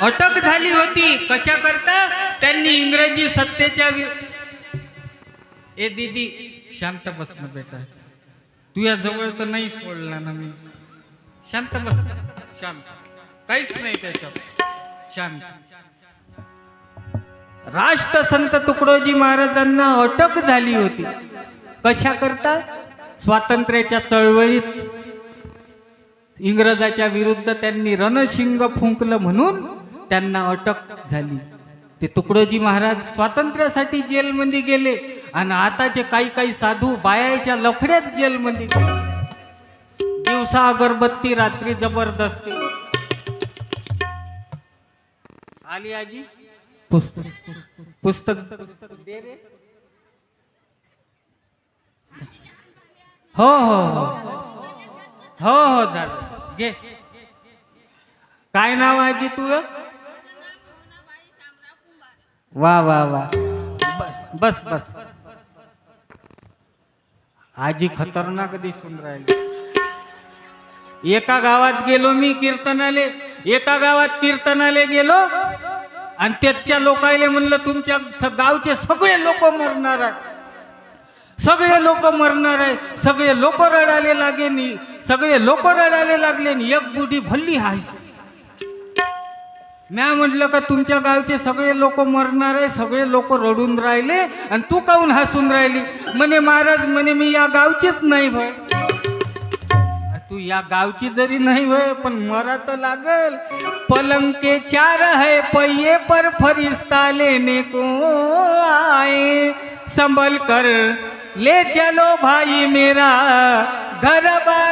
अटक झाली होती. कशा करता? त्यांनी इंग्रजी सत्तेच्या ए दीदी शांत बसन बेटा. तू या जवळ तर नाही सोडला ना मी. शांत बस. शांत. काहीच नाही त्याच्यात. शांत. राष्ट्रसंत तुकडोजी महाराजांना अटक झाली होती. कशा करता? स्वातंत्र्याच्या चळवळीत. इंग्रजाच्या विरुद्ध त्यांनी रणशिंग फुंकलं म्हणून त्यांना अटक झाली. ते तुकडोजी महाराज स्वातंत्र्यासाठी जेलमध्ये गेले आणि आताचे काही काही साधू बायाच्या लफड्यात जेलमध्ये गेले. दिवसा अगरबत्ती रात्री जबरदस्ती. आली आजी? पुस्तक. पुस्तक दे रे. हो हो हो. हो हो झालं. घे. काय नाव आहे आजी तुझं? वा वा वा. बस बस. आजी खतरनाक दिसून राहिली. एका गावात गेलो मी कीर्तनाले एका गावात कीर्तनाले गेलो आणि त्याच्या लोकायले म्हणलं तुमच्या स- गावचे सगळे लोक मरणार आहे सगळे लोक मरणार आहे सगळे लोक रडायला लागेनी सगळे लोक रडायला लागले एक बुढी भल्ली हायची म्या म्हटलं का तुमच्या गावचे सगळे लोक मरणार आहे सगळे लोक रडून राहिले आणि तू काहून हसून राहिली? म्हणे महाराज म्हणे मी या गावचीच नाही भय तू या गावची जरी नाही भय पण मरा तर लागल. पलंके चार है पहिये पर फरिस्ता लेने को आए संभल कर ले चलो भाई मेरा घर बा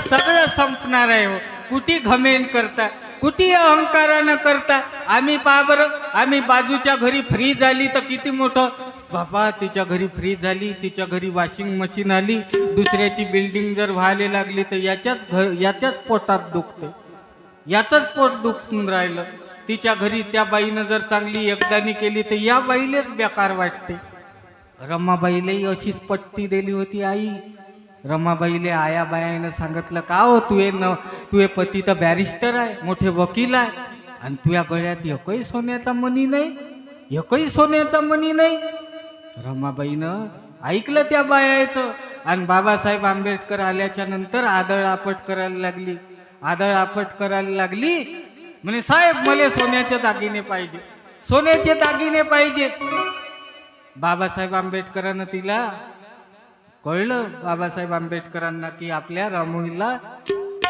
सगळं संपणार आहे. हो कुठे घमेन करता? कुठे अहंकारानं करता? आम्ही पा बरं आम्ही बाजूच्या घरी फ्री झाली तर किती मोठं? बाबा तिच्या घरी फ्रीज झाली तिच्या घरी वॉशिंग मशीन आली दुसऱ्याची बिल्डिंग जर व्हायला लागली तर याच्याच घर याच्याच पोटात दुखते. याचंच पोट दुखून राहिलं. तिच्या घरी त्या बाईनं जर चांगली एकदानी केली तर या बाईलेच बेकार वाटते. रमाबाईलाही अशीच पट्टी दिली होती आई. रमाबाईले आया बायानं सांगितलं का हो तुये न तुये पती तर बॅरिस्टर आहे मोठे वकील आहे. आणि तुझ्या गळ्यात एकही सोन्याचा मनी नाही एकही सोन्याचा मनी नाही. रमाबाईनं ऐकलं त्या बायाचं. आणि बाबासाहेब आंबेडकर आल्याच्यानंतर आदळ आपट करायला लागली. आदळ आपट करायला लागली. म्हणे साहेब मला सोन्याचे दागिने पाहिजे सोन्याचे दागिने पाहिजे बाबासाहेब आंबेडकरानं तिला कळलं बाबासाहेब आंबेडकरांना की आपल्या रामोईला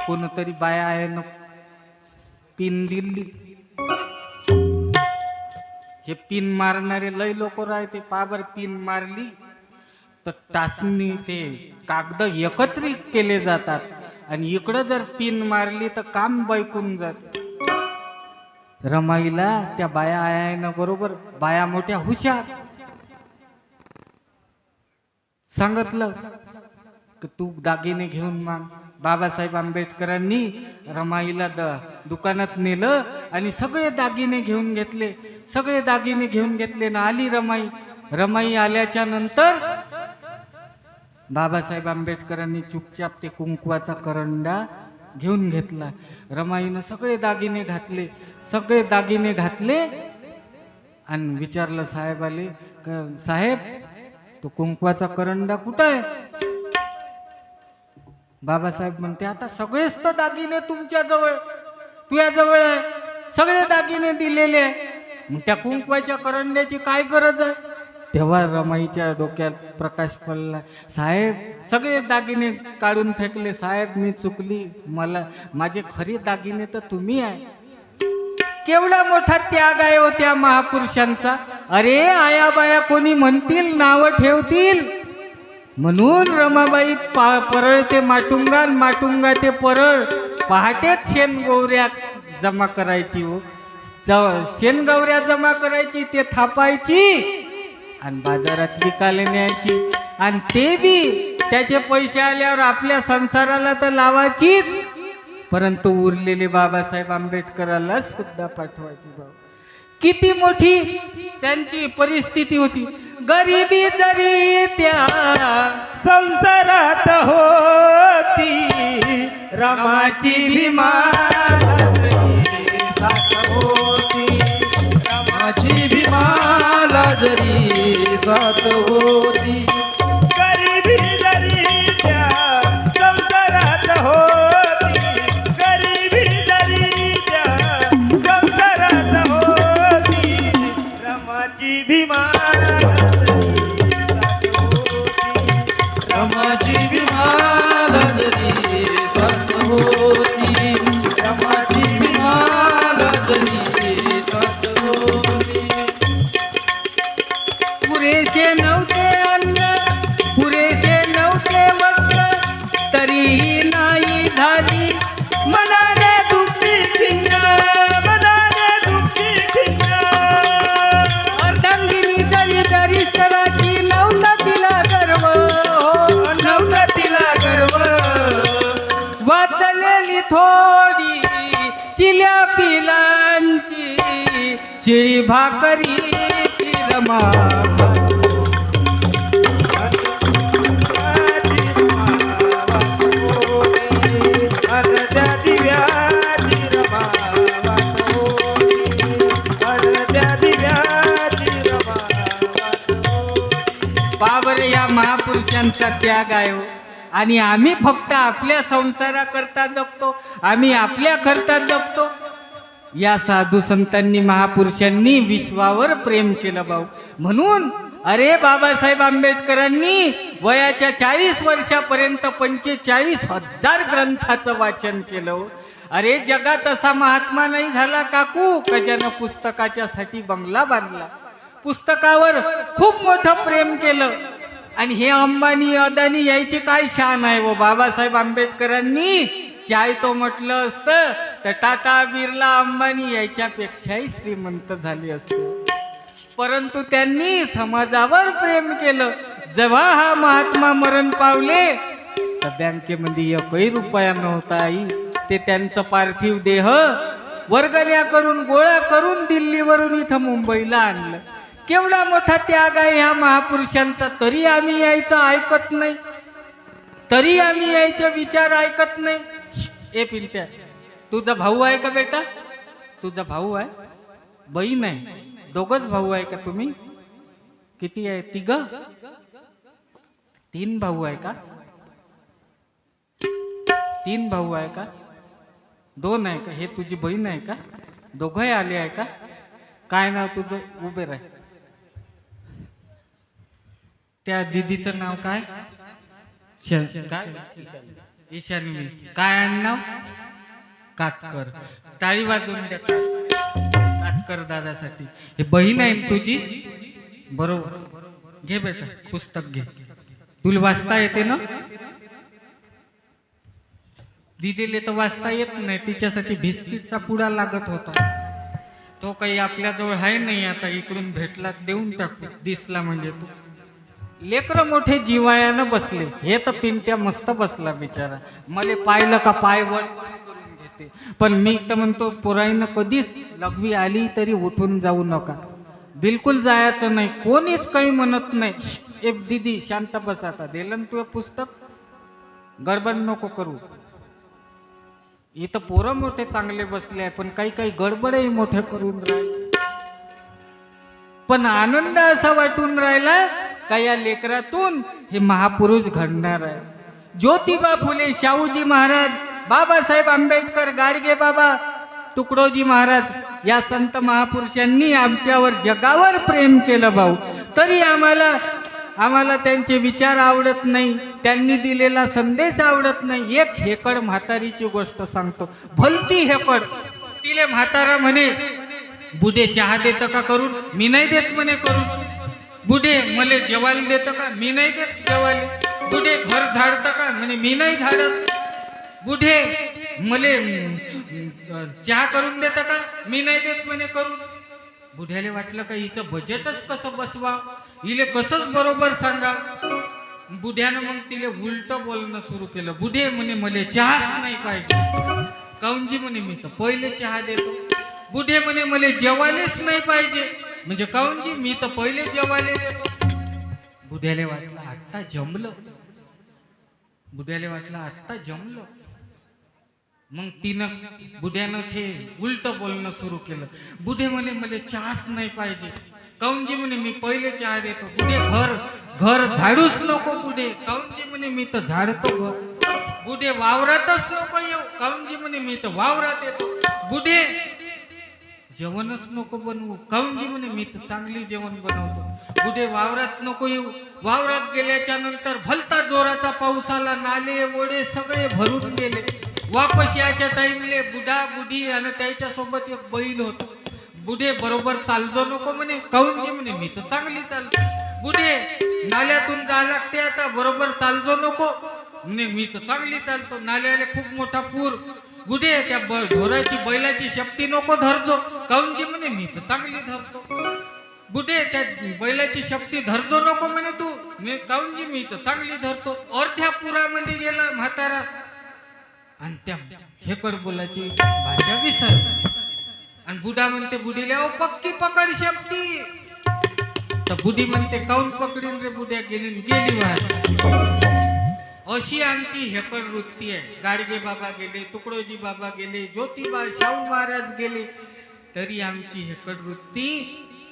कोणतरी बाया आहे न? पिन दिली. हे पिन मारणारे लय लोक राहते. पाबर पिन मारली तर टाचणी ते कागद एकत्रित केले जातात. आणि इकडं जर पिन मारली तर काम बैकून जात. रमाईला त्या बाया आहे बरोबर? बाया मोठ्या हुशार. सांगितलं की तू दागिने घेऊन मान. बाबासाहेब आंबेडकरांनी रमाईला द दुकानात नेलं आणि सगळे दागिने घेऊन घेतले. सगळे दागिने घेऊन घेतले ना आली रमाई. रमाई आल्याच्यानंतर बाबासाहेब आंबेडकरांनी चुपचाप ते कुंकवाचा करंडा घेऊन घेतला. रमाईनं सगळे दागिने घातले. सगळे दागिने घातले आणि विचारलं साहेब आले साहेब तो कुंकवाचा करंडा कुठं आहे? बाबासाहेब म्हणते आता सगळेच तर दागिने तुमच्या जवळ तुझ्या जवळ आहे. सगळे दागिने दिलेले आहे. मग त्या कुंकवाच्या करंड्याची काय गरज आहे? तेव्हा रमाईच्या डोक्यात प्रकाश पडला साहेब सगळे दागिने काढून फेकले. साहेब मी चुकली. मला माझे खरी दागिने तर तुम्ही आहे. केवढा मोठा त्याग आहे हो त्या महापुरुषांचा? अरे आया बाया कोणी म्हणतील नाव ठेवतील? म्हणून रमाबाई पा परळ ते माटुंगा माटुंगा ते परळ पहाटेच शेण गोवऱ्या जमा करायची हो. ज- शेणगवऱ्या जमा करायची ते थापायची आणि बाजारात विकायला न्यायची. आणि ते बी त्याचे पैसे आल्यावर आपल्या संसाराला तर लावायचीच. परंतु उरलेले बाबासाहेब आंबेडकराला सुद्धा पाठवायची बाबा किती मोठी त्यांची परिस्थिती होती. गरिबी जरी त्या संसारात होती रमाची भीमा रमाची भीमाला जरी सात होती रमाची शिळी भाकरी रमा या महापुरुषांचा त्याग आहे हो. आणि आम्ही फक्त आपल्या संसाराकरता जगतो आम्ही आपल्या करता जगतो या साधू संतांनी महापुरुषांनी विश्वावर प्रेम केलं भाऊ. म्हणून अरे बाबासाहेब आंबेडकरांनी वयाच्या चाळीस वर्षापर्यंत पंचेचाळीस हजार ग्रंथाचं वाचन केलं हो. अरे जगात असा महात्मा नाही झाला काकू का ज्यानं पुस्तकाच्या साठी बंगला बांधला. पुस्तकावर खूप मोठं प्रेम केलं. आणि हे अंबानी अदानी यायची काय शान आहे व बाबासाहेब आंबेडकरांनी? चाय तो म्हटलं असतं तर टाटा बिर्ला अंबानी यायच्यापेक्षाही श्रीमंत झाली असते. परंतु त्यांनी समाजावर प्रेम केलं. जेव्हा हा महात्मा मरण पावले तर बँकेमध्ये एकही रुपया नव्हता आई. ते त्यांचं पार्थिव देह वर्गण्या करून गोळा करून दिल्लीवरून इथं मुंबईला आणलं. केवढा मोठा त्याग आहे ह्या महापुरुषांचा तरी आम्ही यायचं ऐकत नाही. तरी आम्ही यायचे विचार ऐकत नाही. ए पिंट्या तुझा भाऊ आहे का बेटा? तुझा भाऊ आहे? बहीण आहे? दोघच भाऊ आहे का तुम्ही? किती आहे? तिघ? तीन भाऊ आहे का? तीन भाऊ आहे का? दोन आहे का? हे तुझी बहीण आहे का? दोघंही आले आहे का? काय नाव तुझं? उभे राह. त्या दिदीचं नाव काय? काय? ईशानी काय नाव? काटकर टाळी वाजवून द्या. काटकर दादासाठी. हे बहीण आहे तुझी? बरोबर. घे बेटा पुस्तक घे. तुला वाचता येते ना? दिदीले तर वाचता येत नाही. तिच्यासाठी बिस्किटचा पुडा लागत होता. तो काही आपल्याजवळ आहे नाही आता. इकडून भेटला देऊन टाकू. दिसला म्हणजे तू. लेकर मोठे जिवाळ्यानं बसले. हे तर पिंट्या मस्त बसला बिचारा. मले पाहिलं का पाय वर? लागते. पण मी तर म्हणतो पोराईनं कधीच लघवी आली तरी उठून जाऊ नका. बिलकुल जायचं नाही. कोणीच काही म्हणत नाही. एफ दिदी शांत बस आता. दिलं तुझं पुस्तक? गडबड नको करू. इथं पोरं मोठे चांगले बसले आहे पण काही काही गडबडही मोठे करून राहिले. पण आनंद असा वाटून राहिला का या लेकरातून हे महापुरुष घडणार आहे. ज्योतिबा फुले शाहूजी महाराज बाबासाहेब आंबेडकर गाडगे बाबा तुकडोजी महाराज या संत महापुरुषांनी आमच्यावर जगावर प्रेम केलं भाऊ. तरी आम्हाला आम्हाला त्यांचे विचार आवडत नाही त्यांनी दिलेला संदेश आवडत नाही. एक हेकड म्हातारीची गोष्ट सांगतो. भलती हेकड. तिले म्हातारा म्हणे बुधे चहा देतं का करून? मी नाही देत म्हणे करून. बुढे मले जेवायला देतं का? मी नाही देत जेवायला. बुढे घर झाडतं का? म्हणे मी नाही झाडत. बुढे मले चहा करून देता का? मी नाही देत म्हणे करून. बुढ्याले वाटलं का हिचं बजेटच कसं बसवा हिले कसंच बरोबर सांगा बुढ्यानं मग तिले उलट बोलणं सुरू केलं. बुढे म्हणे मले चहाच नाही पाहिजे. काऊनजी म्हणे मी तर पहिले चहा देतो. बुढे म्हणे मले जेवायलाच नाही पाहिजे. म्हणजे काऊनजी मी तर पहिले जेवायला देतो. बुढ्याले वाटलं आत्ता जमलं. बुढ्याला वाटलं आत्ता जमलं. मग तिनं बुढ्यानं ते उलट बोलणं सुरू केलं. बुढे म्हणे मला चहाच नाही पाहिजे. काऊनजी म्हणे मी पहिले चहा देतो. बुधे घर घर झाडूच नको बुढे काऊनजी म्हणे मी तर झाडतो घर बुढे वावरातच नको येऊ. काऊनजी म्हणे मी तर वावरात येतो. बुढे जेवणच नको बनवू. काऊनजी म्हणे मी तर चांगली जेवण बनवतो. बुढे वावरात नको येऊ. वावरात गेल्याच्यानंतर भलता जोराचा पाऊस आला. नाले ओढे सगळे भरून गेले. वापस यायच्या टाईमले बुढा बुढी आणि त्याच्या सोबत एक बैल होतो. बुढे बरोबर चालजो नको म्हणे. काऊनजी म्हणे? मी तर चांगली चालतो. बुढे नाल्यातून जा लागते आता. बरोबर चालजो नको. म्हणे मी तर चांगली चालतो. नाल्याला खूप मोठा पूर. बुढे त्या ढोराची बैलाची शक्ती नको धरजो. काऊनजी म्हणे? मी तर चांगली धरतो. बुढे त्या बैलाची शक्ती धरजो नको म्हणे तू. मी काऊनजी मी तर चांगली धरतो. अर्ध्या पुरामध्ये गेला म्हातारा. आणि त्या हेकड बोलाची भाषा विसर. आणि बुडा म्हणते बुडीला "अहो, पक्की पकड शक्ती तर बुडी म्हणते काऊन पकडीन रे बुड्या गेली गेली वाट. अशी आमची हेकड वृत्ती आहे. गाडगे बाबा गेले तुकडोजी बाबा गेले ज्योतिबा शाहू महाराज गेले. तरी आमची हेकड वृत्ती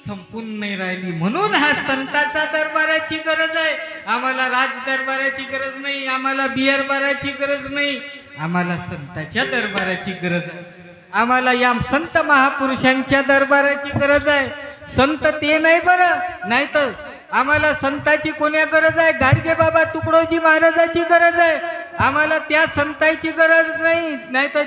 संपून नाही राहिली. म्हणून हा संताचा दरबाराची गरज आहे. आम्हाला राज दरबाराची गरज नाही आम्हाला बियर बाराची गरज नाही. आम्हाला संताच्या दरबाराची गरज आहे. आम्हाला या संत महापुरुषांच्या दरबाराची गरज आहे. संत ते नाही बरं नाही तर आम्हाला संताची कोण्या गरज आहे? गाडगे बाबा तुकडोजी महाराजाची गरज आहे. आम्हाला त्या संताची गरज नाही नाही तर